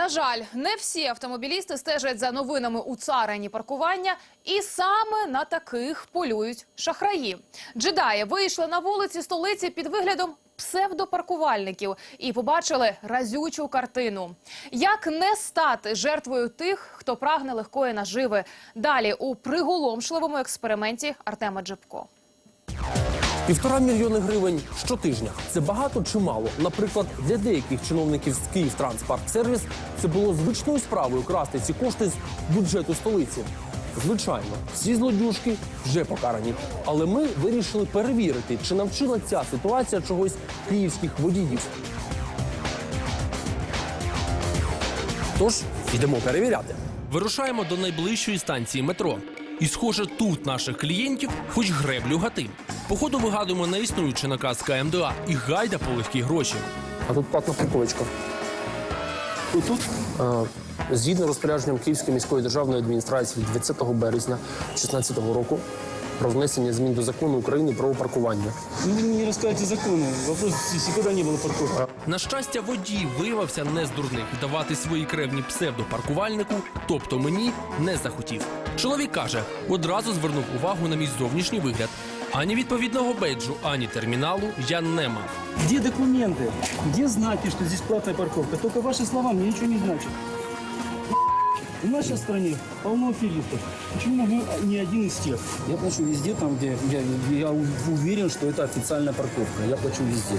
На жаль, не всі автомобілісти стежать за новинами у царині паркування, і саме на таких полюють шахраї. Джедаї вийшли на вулиці столиці під виглядом псевдопаркувальників і побачили разючу картину. Як не стати жертвою тих, хто прагне легкої наживи? Далі у приголомшливому експерименті Артема Джепко. Півтора мільйони гривень щотижня. Це багато чи мало? Наприклад, для деяких чиновників з Київтранспарт-сервіс це було звичною справою красти ці кошти з бюджету столиці. Звичайно, всі злодюжки вже покарані. Але ми вирішили перевірити, чи навчила ця ситуація чогось київських водіїв. Тож йдемо перевіряти. Вирушаємо до найближчої станції метро. І, схоже, тут наших клієнтів хоч греблю гати. Походу вигадуємо неіснуючий наказ КМДА і гайда по легкі гроші. А тут платна парковочка. І тут, е, згідно розпорядженням Київської міської державної адміністрації 20 березня 2016 року про внесення змін до закону України про паркування. Ну, вы не расскажете законы. Вопрос, если когда не было парковки. На щастя, водій виявився не з дурних. Давати свої кревні псевдопаркувальнику, тобто мені, не захотів. Чоловік каже, одразу звернув увагу на мій зовнішній вигляд. Ані відповідного бейджу, ані терміналу я не мав. Где документы? Где знаки, что здесь платная парковка? Только ваши слова мне ничего не значат. У нас сейчас в стране полно аферистов. Почему мы не один из тех? Я плачу везде, там, где я, я уверен, что это официальная парковка. Я плачу везде.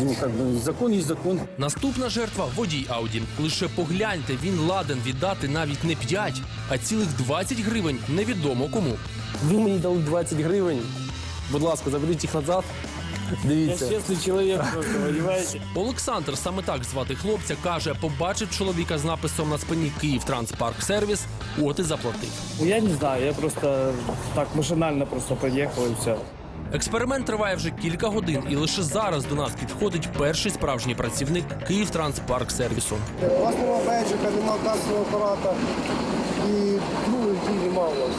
Ну, как бы, закон есть закон. Наступна жертва водій Ауді. Лише погляньте, він ладен віддати навіть не 5, а цілих 20 гривень невідомо кому. Ви мені дали 20 гривень. Будь ласка, заберіть їх назад. Дивіться. честный человек, просто, понимаете? Олександр, саме так звати хлопця, каже, побачив чоловіка з написом на спині Київ Транспарк Сервіс, от і заплатив. Я не знаю, я просто так машинально просто поехал и все. Експеримент триває вже кілька годин, і лише зараз до нас підходить перший справжній працівник Київ сервісу. Власного бейджика, нема касового апарата і ну, який нема у вас.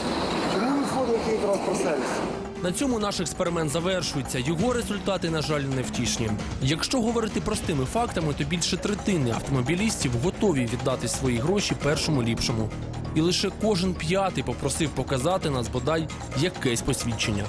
Чому ви входите в Київтранспортсервіс? На цьому наш експеримент завершується. Його результати, на жаль, невтішні. Якщо говорити простими фактами, то більше третини автомобілістів готові віддати свої гроші першому ліпшому. І лише кожен п'ятий попросив показати нас бодай якесь посвідчення.